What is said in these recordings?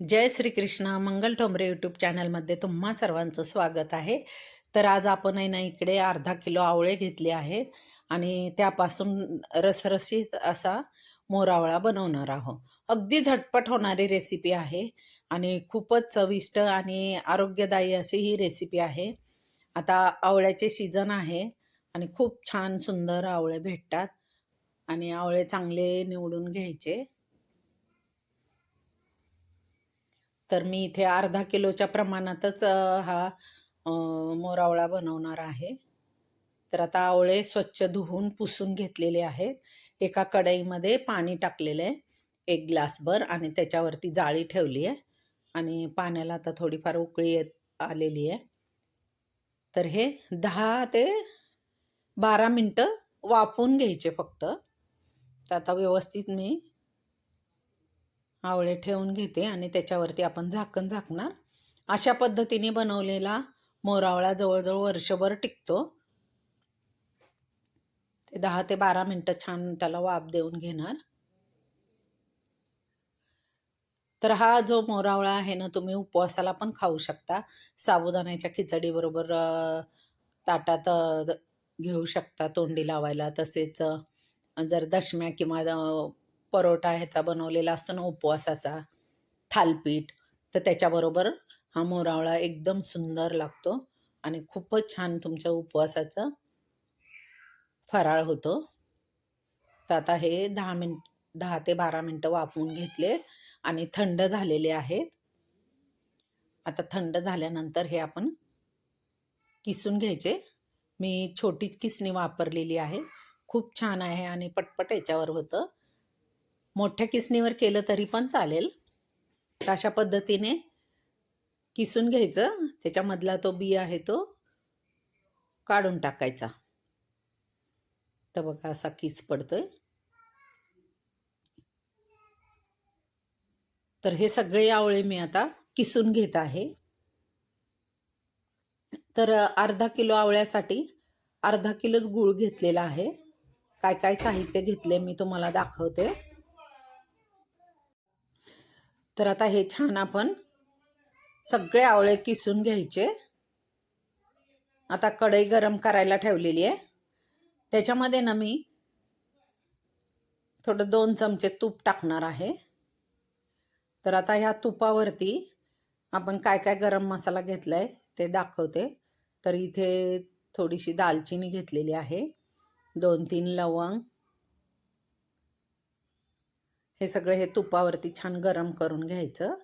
जय Shrikrishna Mangal Thombare YouTube चॅनलमध्ये तुम्हा सर्वांचं स्वागत आहे. तर आज आपण आहे ना इकडे अर्धा किलो आवळे घेतले आहेत आणि त्यापासून रसरशीत असा मोरावळा बनवणार आहोत. अगदी झटपट होणारी रेसिपी आहे आणि खूपच चविष्ट आणि आरोग्यदायी अशी ही रेसिपी आहे. आता आवळ्याचे सीझन आहे आणि खूप छान सुंदर आवळे भेटतात आणि आवळे चांगले निवडून घ्यायचे. तर मी इथे अर्धा किलोच्या प्रमाणातच हा मोरावळा बनवणार आहे. तर आता आवळे स्वच्छ धुवून पुसून घेतलेले आहेत. एका कढईमध्ये पाणी टाकलेलं आहे. एक ग्लासभर आणि त्याच्यावरती जाळी ठेवली आहे. आणि पाण्याला आता थोडीफार उकळी येत आलेली आहे. तर हे दहा ते बारा मिनटं वाफवून घ्यायचे फक्त. तर आता व्यवस्थित मी आवळे ठेवून घेते आणि त्याच्यावरती आपण झाकण झाकणार. अशा पद्धतीने बनवलेला मोरावळा जवळजवळ वर्षभर टिकतो. ते दहा ते बारा मिनटं छान त्याला वाफ देऊन घेणार. तर हा जो मोरावळा आहे ना तुम्ही उपवासाला पण खाऊ शकता. साबुदाण्याच्या खिचडीबरोबर ताटात घेऊ शकता तोंडी लावायला. तसेच जर दशम्या किंवा परोटा ह्याचा बनवलेला असतो ना उपवासाचा थालपीठ तर त्याच्याबरोबर हा मोरावळा एकदम सुंदर लागतो आणि खूपच छान तुमच्या उपवासाचं फराळ होतो. तर आता हे दहा मिनट दहा ते बारा मिनटं वाफवून घेतले आणि थंड झालेले आहेत. आता थंड झाल्यानंतर हे आपण किसून घ्यायचे. मी छोटीच किसणी वापरलेली आहे. खूप छान आहे आणि पटपट याच्यावर होतं. मोठ्या किसणीवर केलं तरी पण चालेल. तर अशा पद्धतीने किसून घ्यायचं. त्याच्यामधला तो बी आहे तो काढून टाकायचा. तर बघा असा किस पडतोय. तर हे सगळे आवळे मी आता किसून घेत आहे. तर अर्धा किलो आवळ्यासाठी अर्धा किलोच गूळ घेतलेला आहे. काय काय साहित्य घेतले मी तुम्हाला दाखवते. तर आता हे छान आपण सगळे आवळे किसून घ्यायचे. आता कढई गरम करायला ठेवलेली आहे. त्याच्यामध्ये ना मी थोडं दोन चमचे तूप टाकणार आहे. तर आता ह्या तुपावरती आपण काय काय गरम मसाला घेतला आहे ते दाखवते. तर इथे थोडीशी दालचिनी घेतलेली आहे. दोन तीन लवंग हे सगळं हे तुपावरती छान गरम करून घ्यायचं.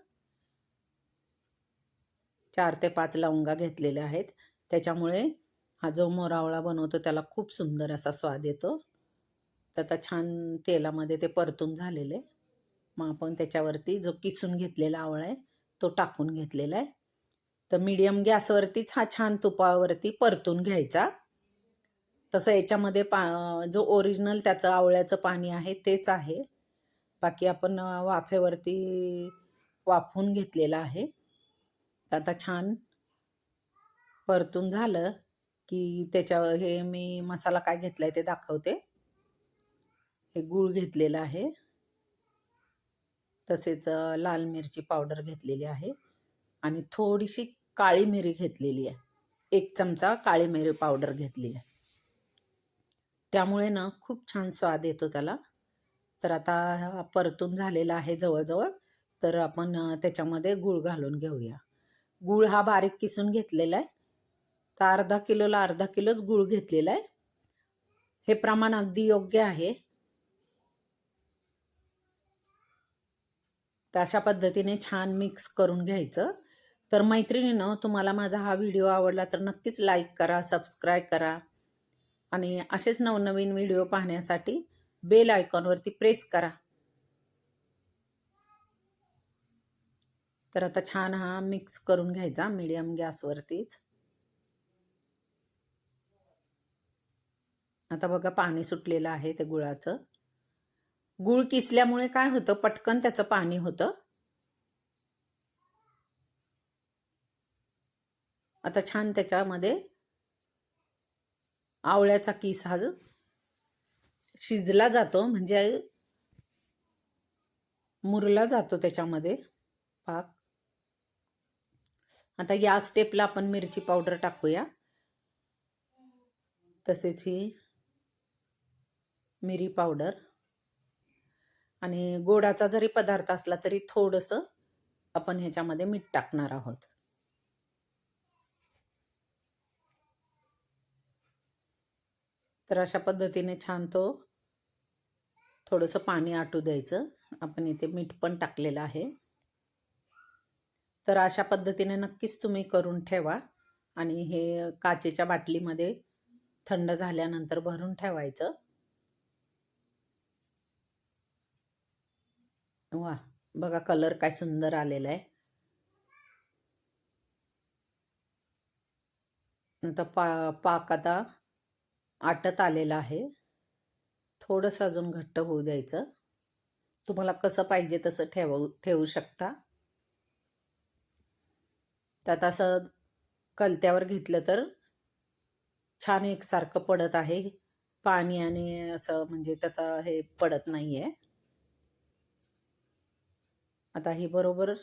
चार ते पाच लवंगा घेतलेल्या आहेत. त्याच्यामुळे हा जो मोरावळा बनवतो त्याला खूप सुंदर असा स्वाद येतो. तर आता छान तेलामध्ये ते परतून झालेले मग आपण त्याच्यावरती जो किसून घेतलेला आवळा आहे तो टाकून घेतलेला आहे. तर मीडियम गॅसवरतीच हा छान तुपावरती परतून घ्यायचा. तसं याच्यामध्ये पा जो ओरिजिनल त्याचं आवळ्याचं पाणी आहे तेच आहे. बाकी आपण वाफेवरती वाफवून घेतलेलं आहे. आता छान परतून झालं की त्याच्या हे मी मसाला काय घेतला आहे ते दाखवते. हे गूळ घेतलेलं आहे. तसेच लाल मिरची पावडर घेतलेली आहे आणि थोडीशी काळी मिरी घेतलेली आहे. एक चमचा काळी मिरी पावडर घेतली आहे. त्यामुळे ना खूप छान स्वाद येतो त्याला. तर आता परतून झालेला आहे जवळजवळ. तर आपण त्याच्यामध्ये गूळ घालून घेऊया. गूळ हा बारीक किसून घेतलेला आहे. तर अर्धा किलोला अर्धा किलोच गूळ घेतलेला आहे. हे प्रमाण अगदी योग्य आहे. तर अशा पद्धतीने छान मिक्स करून घ्यायचं. तर मैत्रिणीनं तुम्हाला माझा हा व्हिडिओ आवडला तर नक्कीच लाईक करा सबस्क्राईब करा. आणि असेच नवनवीन व्हिडिओ पाहण्यासाठी बेल आयकॉनवरती प्रेस करा. तर आता छान हा मिक्स करून घ्यायचा मिडियम गॅसवरतीच आता बघा पाणी सुटलेलं आहे ते गुळाचं. गुळ किसल्यामुळे काय होतं पटकन त्याचं पाणी होतं. आता छान त्याच्यामध्ये आवळ्याचा किस हा शिजला जातो म्हणजे मुरला जातो त्याच्यामध्ये पाक. आता या स्टेपला आपण मिरची पावडर टाकूया. तसेच ही मिरी पावडर आणि गोडाचा जरी पदार्थ असला तरी थोडंसं आपण ह्याच्यामध्ये मीठ टाकणार आहोत. तर अशा पद्धतीने छान तो थोडंसं पाणी आटू द्यायचं. आपण इथे मीठ पण टाकलेलं आहे. तर अशा पद्धतीने नक्कीच तुम्ही करून ठेवा आणि हे काचेच्या बाटलीमध्ये थंड झाल्यानंतर भरून ठेवायचं. वा बघा कलर काय सुंदर आलेला आहे. आता पा पाक आता आटत आलेला आहे. थोडंसं अजून घट्ट होऊ द्यायचं. तुम्हाला कसं पाहिजे तसं ठेवू ठेवू शकता. त्यात असं कलत्यावर घेतलं तर छान एकसारखं पडत आहे. पाणी आणि असं म्हणजे त्याचा हे पडत नाही आहे आता ही बरोबर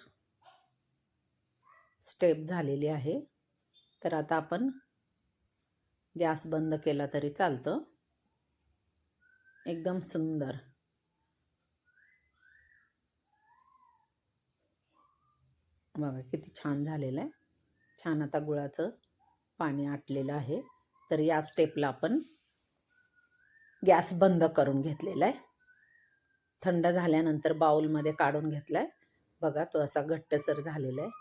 स्टेप झालेली आहे. तर आता आपण गॅस बंद केला तरी चालतं. एकदम सुंदर. बघा किती छान झालेलं आहे. छान आता गुळाचं पाणी आटलेलं आहे. तर या स्टेपला आपण गॅस बंद करून घेतलेला आहे. थंड झाल्यानंतर बाउलमध्ये काढून घेतला आहे बघा तो असा घट्टसर झालेला आहे.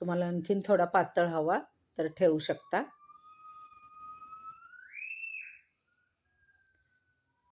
तुम्हाला आणखीन थोडा पातळ हवा तर ठेवू शकता.